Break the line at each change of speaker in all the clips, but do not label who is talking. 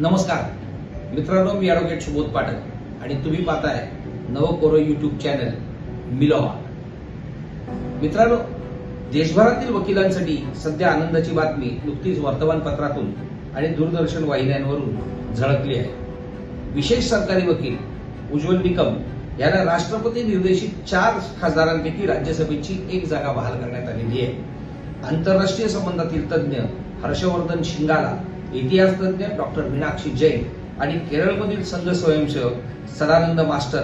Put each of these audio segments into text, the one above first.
नमस्कार. मित्रांनो मी ॲडव्होकेट सुबोध पाठक आणि तुम्ही पाहताय नवकोरो युट्यूब चॅनल मिलोवा. मित्रांनो देशभरातील वकिलांसाठी सध्या आनंदाची बातमी नुकतीच वर्तमानपत्रातून आणि दूरदर्शन वाहिन्यांवरून झळकली आहे. विशेष सरकारी वकील उज्ज्वल निकम यांना राष्ट्रपती निर्देशित चार खासदारांपैकी राज्यसभेची एक जागा बहाल करण्यात आलेली आहे. आंतरराष्ट्रीय संबंधातील तज्ज्ञ हर्षवर्धन शिंगाला इतिहास तज्ज्ञ डॉक्टर मीनाक्षी जैन आणि केरळमधील संघ स्वयंसेवक सदानंद मास्टर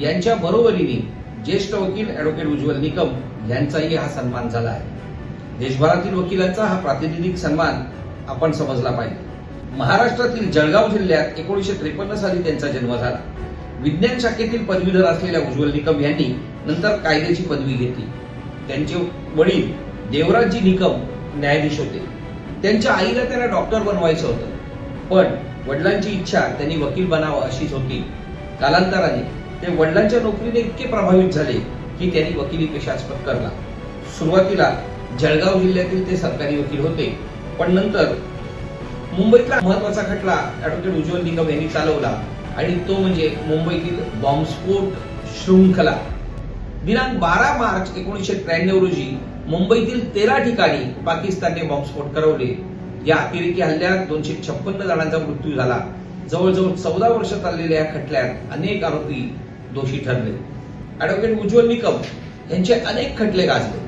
यांच्या बरोबरीने ज्येष्ठ वकील ॲडव्होकेट उज्ज्वल निकम यांचाही हा सन्मान झाला आहे. देशभरातील वकिलांचा हा प्रातिनिधिक सन्मान आपण समजला पाहिजे. महाराष्ट्रातील जळगाव जिल्ह्यात एकोणीसशे त्रेपन्न साली त्यांचा जन्म झाला. विज्ञान शाखेतील पदवीधर असलेल्या उज्ज्वल निकम यांनी नंतर कायद्याची पदवी घेतली. त्यांचे वडील देवराजजी निकम न्यायाधीश होते. त्यांच्या आईला त्यांना डॉक्टर बनवायचं होतं. पण वडिलांची इच्छा त्यांनी वकील बनावं अशीच होती. कालांतराने ते वडिलांच्या नोकरीने इतके प्रभावित झाले की त्यांनी वकिली पेशाच पत्करला. सुरुवातीला जळगाव जिल्ह्यातील ते सरकारी वकील होते. पण नंतर मुंबईतला महत्त्वाचा खटला ऍडव्होकेट उज्ज्वल निगम यांनी चालवला आणि तो म्हणजे मुंबईतील बॉम्बस्फोट शृंखला. दिनांक बारा मार्च एकोणीसशे त्र्याण्णव रोजी मुंबईतील तेरा ठिकाणी पाकिस्तानने बॉम्बस्फोट करवले. या अतिरेकी हल्ल्यात दोनशे छप्पन्न जणांचा मृत्यू झाला. जवळजवळ चौदा वर्ष चाललेल्या या खटल्यात अनेक आरोपी दोषी ठरले. ऍडव्होकेट उज्ज्वल निकम यांचे अनेक खटले गाजले.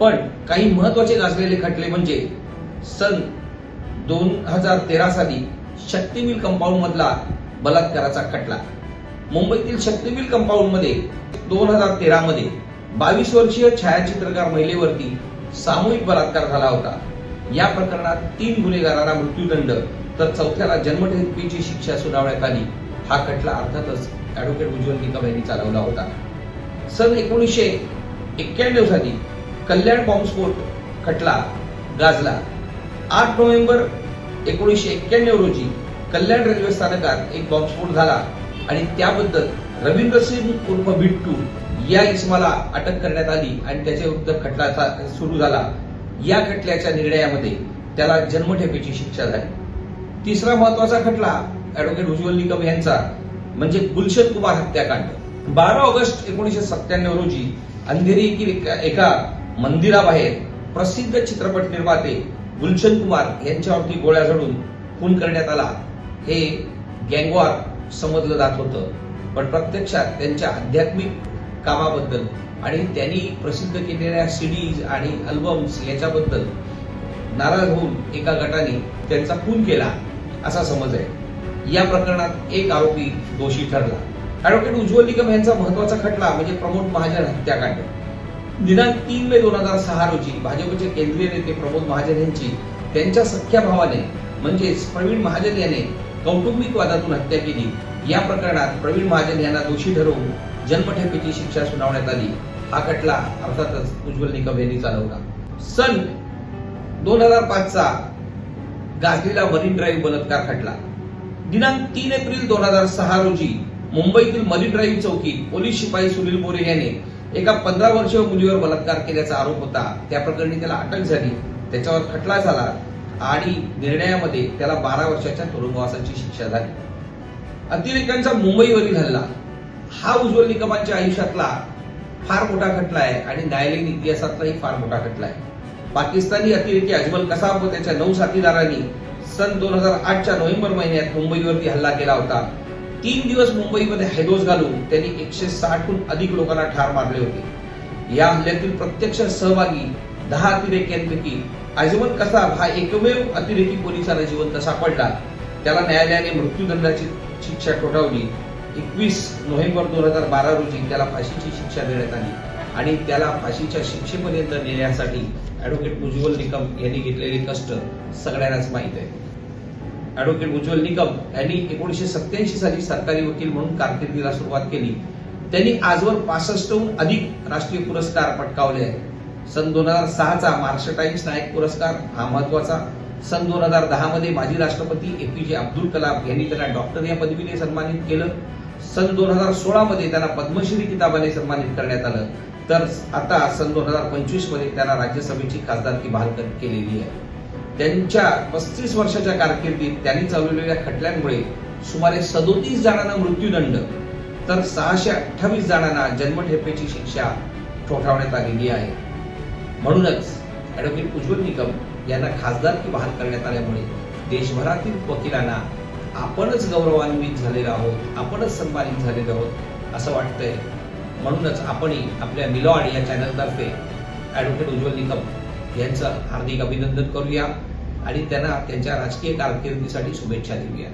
पण काही महत्त्वाचे गाजलेले खटले म्हणजे सन दोन हजार तेरा साली शक्तीमिल कंपाऊंड मधला बलात्काराचा खटला. मुंबईतील शक्तीमिल कंपाऊंडमध्ये दोन हजार तेरा मध्ये बावीस वर्षीय छायाचित्रकार महिलेवरती सामूहिक बलात्कार झाला होता. या प्रकरणात तीन गुन्हेगारांना मृत्यूदंड तर चौथ्याला जन्मठेपीची शिक्षा सुनावण्यात आली हा खटला अर्थातच ऍडव्होकेट उज्ज्वल निकम यांनी चालवला होता. सन एकोणीसशे एक्क्याण्णव साली कल्याण बॉम्बस्फोट खटला गाजला. आठ नोव्हेंबर एकोणीसशे एक्क्याण्णव रोजी कल्याण रेल्वे स्थानकात एक बॉम्बस्फोट झाला आणि त्याबद्दल रवींद्र सिंग उर्फ बिट्टू या इसमाला अटक करण्यात आली आणि त्याच्याविरुद्ध खटला सुरू झाला. या खटल्याच्या निर्णयामध्ये त्याला जन्मठेपेची शिक्षा झाली. तिसरा महत्त्वाचा खटला ऍडव्होकेट उज्ज्वल निकम यांचा म्हणजे गुलशन कुमार हत्याकांड. बारा ऑगस्ट एकोणीसशे सत्त्याण्णव रोजी अंधेरी एका- मंदिराबाहेर प्रसिद्ध चित्रपट निर्माते गुलशन कुमार यांच्यावरती गोळ्या झडून खून करण्यात आला. हे गँगवार समजलं जात होतं. पण प्रत्यक्षात त्यांच्या आध्यात्मिक कामाबद्दल आणि त्यांनी प्रसिद्ध केलेल्या सीडीज आणि अल्बम्स याच्याबद्दल नाराज होऊन एका गटाने त्यांचा खून केला असा समज आहे. या प्रकरणात एक आरोपी दोषी ठरला. ऍडव्होकेट उज्ज्वल निगम यांचा महत्त्वाचा खटला म्हणजे प्रमोद महाजन हत्याकांड. दिनांक तीन मे दोन हजार सहा रोजी भाजपचे केंद्रीय नेते प्रमोद महाजन यांची त्यांच्या सख्या भावाने म्हणजेच प्रवीण महाजन याने कौटुंबिक वादातून हत्या केली. या प्रकरणात प्रवीण महाजन यांना दोषी ठरवून जन्मठेपेची शिक्षा सुनावण्यात आली. हा खटला अर्थातच उज्ज्वल निकम यांनी चालवला. सन दोन हजार पाचचा गाजलेला मरीन ड्राईव्ह बलात्कार खटला. दिनांक तीन एप्रिल दोन हजार सहा रोजी मुंबईतील मरीन ड्राईव्ह चौकीत पोलीस शिपाई सुनील मोरे याने एका पंधरा वर्षीय मुलीवर बलात्कार केल्याचा आरोप होता. त्या प्रकरणी त्याला अटक झाली. त्याच्यावर खटला झाला आणि निर्णयामध्ये त्याला बारा वर्षाच्या तुरुंगवासाची शिक्षा झाली. अतिरेक्यांचा मुंबईवरील हल्ला. हा उज्ज्वल निकमांच्या आयुष्यातला फार मोठा खटला आहे आणि न्यायालयीन इतिहासातलाही फार मोठा खटला आहे. पाकिस्तानी अतिरेकी अजमल कसाब व त्याच्या नऊ साथीदारांनी सन दोन हजार आठच्या नोव्हेंबर महिन्यात मुंबईवरती हल्ला केला होता. तीन दिवस मुंबईमध्ये हैदोस घालून त्यांनी एकशे साठहून अधिक लोकांना ठार मारले होते. या हल्ल्यातील प्रत्यक्ष सहभागी दहा अतिरेक्यांपैकी अजमल कसाब हा एकमेव अतिरेकी पोलिसांना जिवंत सापडला. त्याला न्यायालयाने मृत्यूदंडाची शिक्षा ठोठावली. एकवीस नोव्हेंबर दोन हजार बारा रोजी त्याला फाशीची शिक्षा देण्यात आली. आणि त्याला फाशीच्या शिक्षेपर्यंत नेण्यासाठी ॲडव्होकेट उज्ज्वल निकम यांनी घेतलेले कष्ट सगळ्यांनाच माहीत आहे ॲडव्होकेट उज्ज्वल निकम यांनी एकोणीसशे सत्याऐंशी साली सरकारी वकील म्हणून कारकिर्दीला सुरुवात केली. त्यांनी आजवर पासष्टहून अधिक राष्ट्रीय पुरस्कार पटकावले आहेत. सन दोन हजार सहाचा महाराष्ट्र टाइम्स नायक पुरस्कार हा महत्त्वाचा सन दोन हजार दहा मध्ये माजी राष्ट्रपती ए पी जे अब्दुल कलाम यांनी त्यांना डॉक्टर या पदवीने सन्मानित केलं. सन दोन हजार सोळा मध्ये त्यांना पद्मश्री किताबाने सन्मानित करण्यात आलं. तर आता सन दोन हजार पंचवीसमध्ये त्यांना राज्यसभेची खासदारकी बहाल केलेली आहे. त्यांच्या पस्तीस वर्षाच्या कारकिर्दीत त्यांनी चालवलेल्या खटल्यांमुळे सुमारे सदोतीस जणांना मृत्यूदंड तर सहाशे अठ्ठावीस जणांना जन्मठेपेची शिक्षा ठोठावण्यात आलेली आहे. म्हणूनच ऍडव्होकेट उज्ज्वल निकम यांना खासदारकी बहाल करण्यात आल्यामुळे देशभरातील वकिलांना आपणच गौरवान्वित झालेलो आहोत आपणच सन्मानित झालेलो आहोत असं वाटतंय. म्हणूनच आपणही आपल्या मिलॉड या चॅनलतर्फे ॲडव्होकेट उज्ज्वल निकम यांचं हार्दिक अभिनंदन करूया आणि त्यांना त्यांच्या राजकीय कारकिर्दीसाठी शुभेच्छा देऊया.